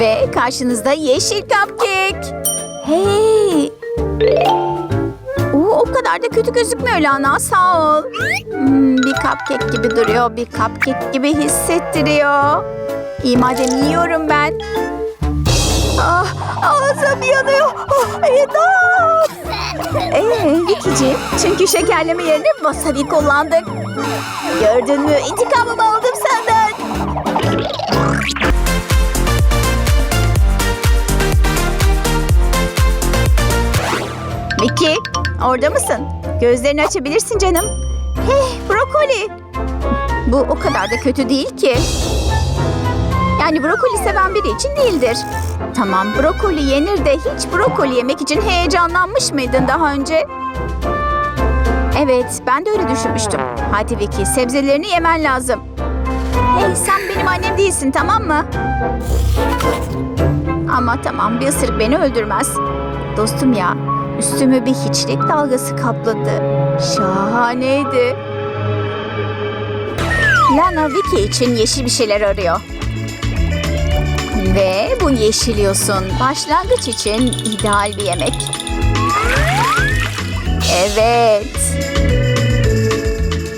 Ve karşınızda yeşil cupcake. Hey! Oo, o kadar da kötü gözükmüyor Lana sağ ol. Hmm, bir cupcake gibi duruyor. Bir cupcake gibi hissettiriyor. İyi madem yiyorum ben. Ah, ağzım yanıyor. Oh, yeter. Ee, Vicky'ciğim çünkü şekerleme yerine wasabi kullandık. Gördün mü? İntikamımı aldım orada mısın? Gözlerini açabilirsin canım. Hey, brokoli. Bu o kadar da kötü değil ki. Yani brokoli seven biri için değildir. Tamam, brokoli yenir de hiç brokoli yemek için heyecanlanmış mıydın daha önce? Evet, ben de öyle düşünmüştüm. Hadi Vicky, sebzelerini yemen lazım. Hey, sen benim annem değilsin, tamam mı? Ama tamam, bir ısırık beni öldürmez. Dostum ya, üstümü bir hiçlik dalgası kapladı. Şahaneydi. Lana Vicky için yeşil bir şeyler arıyor. Ve bu yeşil yosun başlangıç için ideal bir yemek. Evet.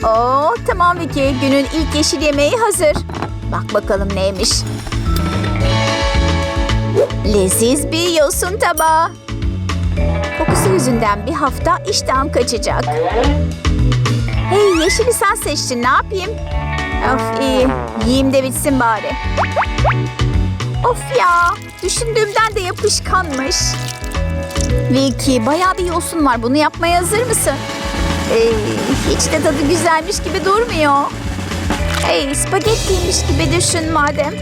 Oo, tamam Vicky. Günün ilk yeşil yemeği hazır. Bak bakalım neymiş. Leziz bir yosun tabağı. Kokusu yüzünden bir hafta iştahım kaçacak. Hey yeşili sen seçtin ne yapayım? Of iyi. Yiyeyim de bitsin bari. Of ya. Düşündüğümden de yapışkanmış. Vicky bayağı bir yosun var. Bunu yapmaya hazır mısın? Ee, hiç de tadı güzelmiş gibi durmuyor. Hey spagettiymiş gibi düşün madem.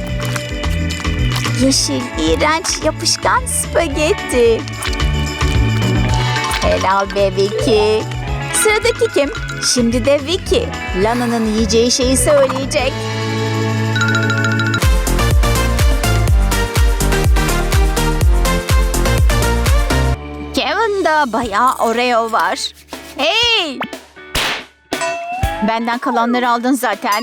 Yeşil, iğrenç, yapışkan spagetti. Helal be Vicky. Sıradaki kim? Şimdi de Vicky. Lana'nın yiyeceği şeyi söyleyecek. Kevin'da bayağı Oreo var. Hey! Benden kalanları aldın zaten.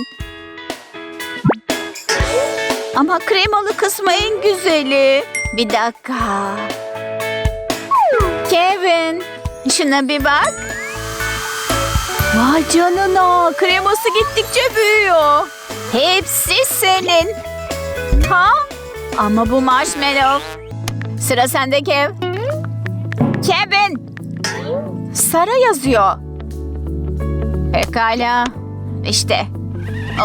Ama kremalı kısmı en güzeli. Bir dakika. Kevin, şuna bir bak. Vay canına, kreması gittikçe büyüyor. Hepsi senin. Ha? Ama bu marshmallow. Sıra sende Kev. Kevin. Sara yazıyor. Pekala. İşte.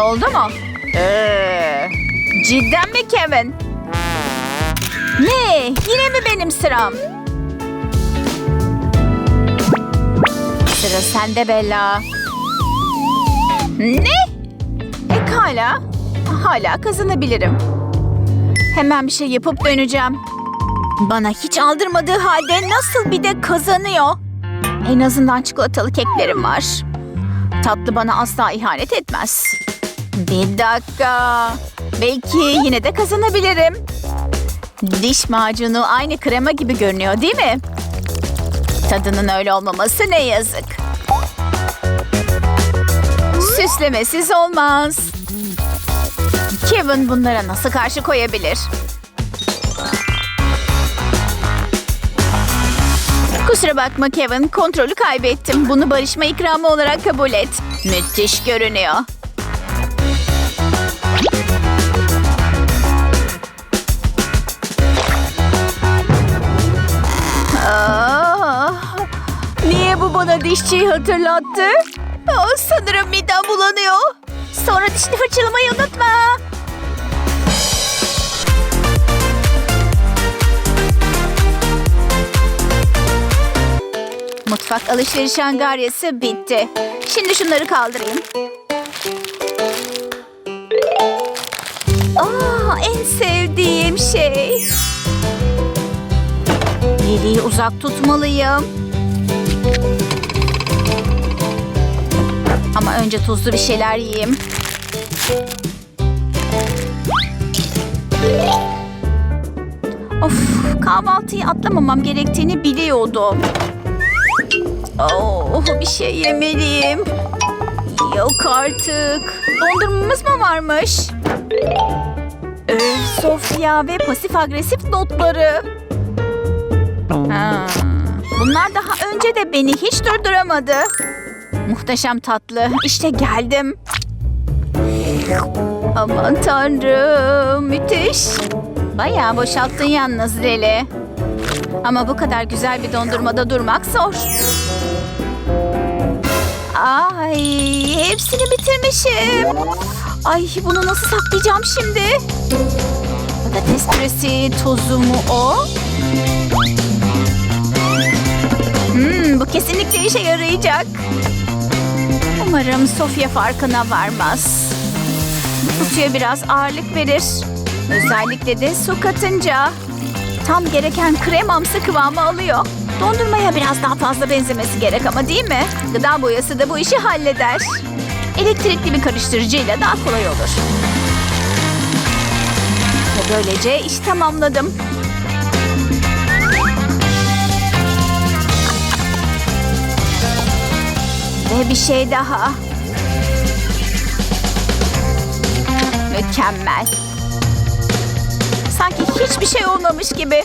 Oldu mu? Ee, cidden mi Kevin? Ne? Yine mi benim sıram? Sıra sende Bella. Ne? Pekala. Hala kazanabilirim. Hemen bir şey yapıp döneceğim. Bana hiç aldırmadığı halde nasıl bir de kazanıyor? En azından çikolatalı keklerim var. Tatlı bana asla ihanet etmez. Bir dakika. Belki yine de kazanabilirim. Diş macunu aynı krema gibi görünüyor değil mi? Tadının öyle olmaması ne yazık. Süslemesiz olmaz. Kevin bunlara nasıl karşı koyabilir? Kusura bakma Kevin, kontrolü kaybettim. Bunu barışma ikramı olarak kabul et. Müthiş görünüyor. Ah, niye bu bana dişçiyi hatırlattı? Ah, sanırım midem bulanıyor. Sonra dişini fırçalamayı unutma. Mutfak alışveriş angaryası bitti. Şimdi şunları kaldırayım. Aa, en sevdiğim şey. Lili'yi uzak tutmalıyım. Ama önce tuzlu bir şeyler yiyeyim. Of, kahvaltıyı atlamamam gerektiğini biliyordum. Oh, bir şey yemeliyim. Yok artık. Dondurmamız mı varmış? Öf, Sofya ve pasif agresif notları. Ha, Bunlar daha önce de beni hiç durduramadı. Muhteşem tatlı. İşte geldim. Aman tanrım müthiş. Bayağı boşalttın yalnız Leli. Ama bu kadar güzel bir dondurmada durmak zor. Ay hepsini bitirmişim. Ay bunu nasıl saklayacağım şimdi? Patates püresi tozu mu o? Hmm, bu kesinlikle işe yarayacak. Umarım Sofya farkına varmaz. Bu kutuya biraz ağırlık verir. Özellikle de su katınca. Tam gereken kremamsı kıvamı alıyor. Dondurmaya biraz daha fazla benzemesi gerek ama değil mi? Gıda boyası da bu işi halleder. Elektrikli bir karıştırıcıyla daha kolay olur. Böylece iş tamamladım. Bir şey daha. Mükemmel. Sanki hiçbir şey olmamış gibi.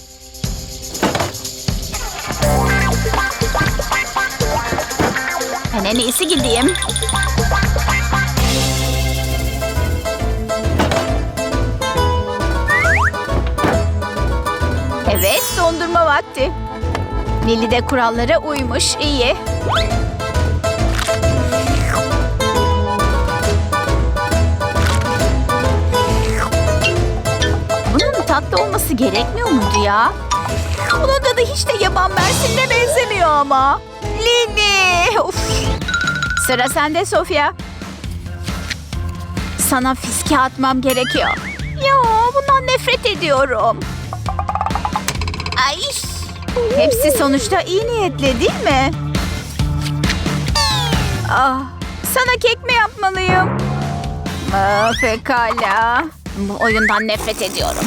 Ben en iyisi gideyim. Evet, dondurma vakti. Lili de kurallara uymuş, iyi. Tatlı olması gerekmiyor muydu ya? Bunun tadı hiç de yaban mersinine benzemiyor ama. Lili! Uf. Sıra sende Sofya. Sana fiske atmam gerekiyor. Ya bundan nefret ediyorum. Ay. Hepsi sonuçta iyi niyetli değil mi? Ah, sana kek mi yapmalıyım? Aa, pekala. Bu oyundan nefret ediyorum.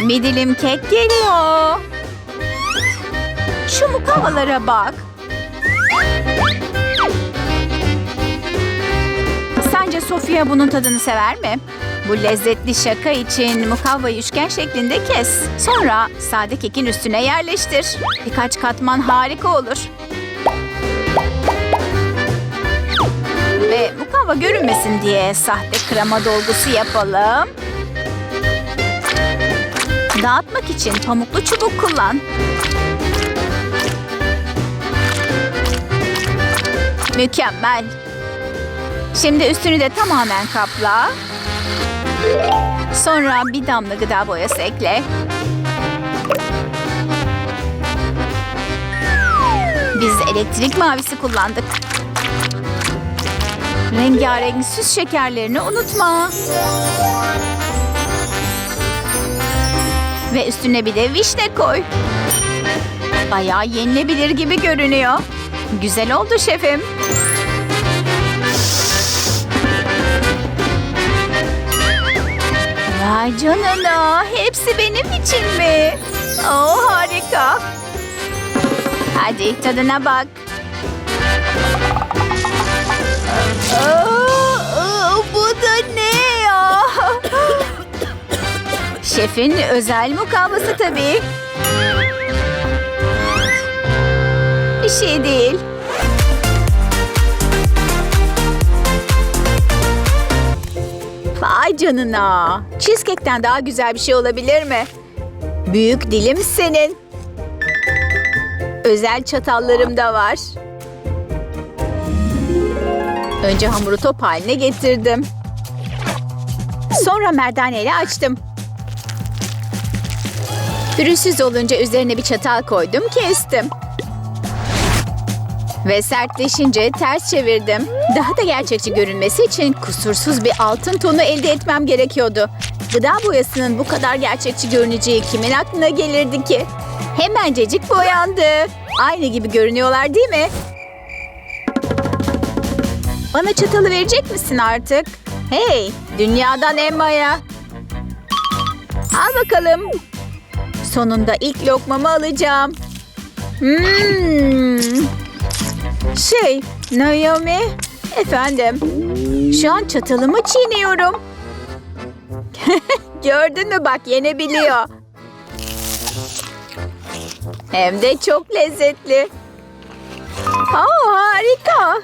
Bir dilim kek geliyor. Şu mukavvalara bak. Sence Sofia bunun tadını sever mi? Bu lezzetli şaka için mukavvayı üçgen şeklinde kes. Sonra sade kekin üstüne yerleştir. Birkaç katman harika olur. Ve mukavva görünmesin diye sahte krema dolgusu yapalım. Dağıtmak için pamuklu çubuk kullan. Mükemmel. Şimdi üstünü de tamamen kapla. Sonra bir damla gıda boyası ekle. Biz elektrik mavisi kullandık. Rengarenk süs şekerlerini unutma. Ve üstüne bir de vişne koy. Bayağı yenilebilir gibi görünüyor. Güzel oldu şefim. Vay canına. Hepsi benim için mi? Oh harika. Hadi tadına bak. Şefin özel mukavvası tabii. Bir şey değil. Vay canına. Cheesecake'ten daha güzel bir şey olabilir mi? Büyük dilim senin. Özel çatallarım da var. Önce hamuru top haline getirdim. Sonra merdaneyle açtım. Pürüzsüz olunca üzerine bir çatal koydum, kestim. Ve sertleşince ters çevirdim. Daha da gerçekçi görünmesi için kusursuz bir altın tonu elde etmem gerekiyordu. Gıda boyasının bu kadar gerçekçi görüneceği kimin aklına gelirdi ki? Hemencecik boyandı. Aynı gibi görünüyorlar değil mi? Bana çatalı verecek misin artık? Hey, dünyadan Emma'ya. Al bakalım. Sonunda ilk lokmamı alacağım. Hmm. Şey, Naomi. Efendim. Şu an çatalımı çiğniyorum. Gördün mü bak yenebiliyor. Hem de çok lezzetli. Aa, harika.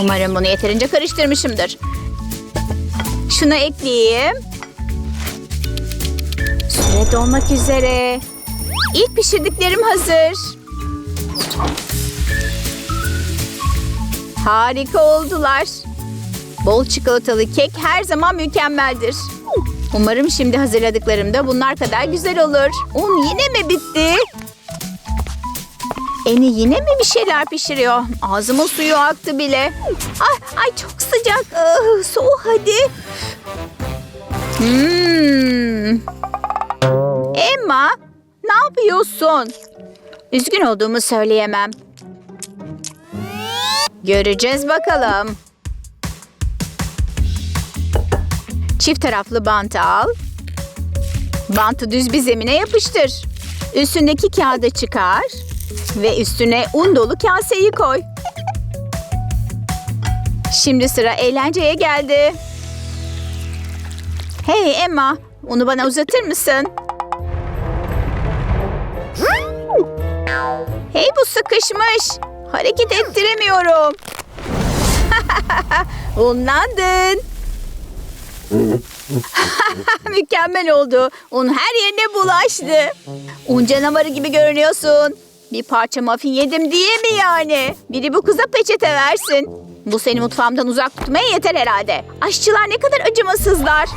Umarım bunu yeterince karıştırmışımdır. Şunu ekleyeyim. Süre dolmak üzere. İlk pişirdiklerim hazır. Harika oldular. Bol çikolatalı kek her zaman mükemmeldir. Umarım şimdi hazırladıklarım da bunlar kadar güzel olur. Un yine mi bitti? Eni yine mi bir şeyler pişiriyor? Ağzımın suyu aktı bile. Ay, ay çok sıcak. Ah, soğuk hadi. Hmm. Emma, ne yapıyorsun? Üzgün olduğumu söyleyemem. Göreceğiz bakalım. Çift taraflı bant al. Bantı düz bir zemine yapıştır. Üstündeki kağıdı çıkar. Ve üstüne un dolu kaseyi koy. Şimdi sıra eğlenceye geldi. Hey Emma, onu bana uzatır mısın? Bu sıkışmış. Hareket ettiremiyorum. Unlandın. Mükemmel oldu. Un her yerine bulaştı. Un canavarı gibi görünüyorsun. Bir parça muffin yedim diye mi yani? Biri bu kıza peçete versin. Bu seni mutfağımdan uzak tutmaya yeter herhalde. Aşçılar ne kadar acımasızlar.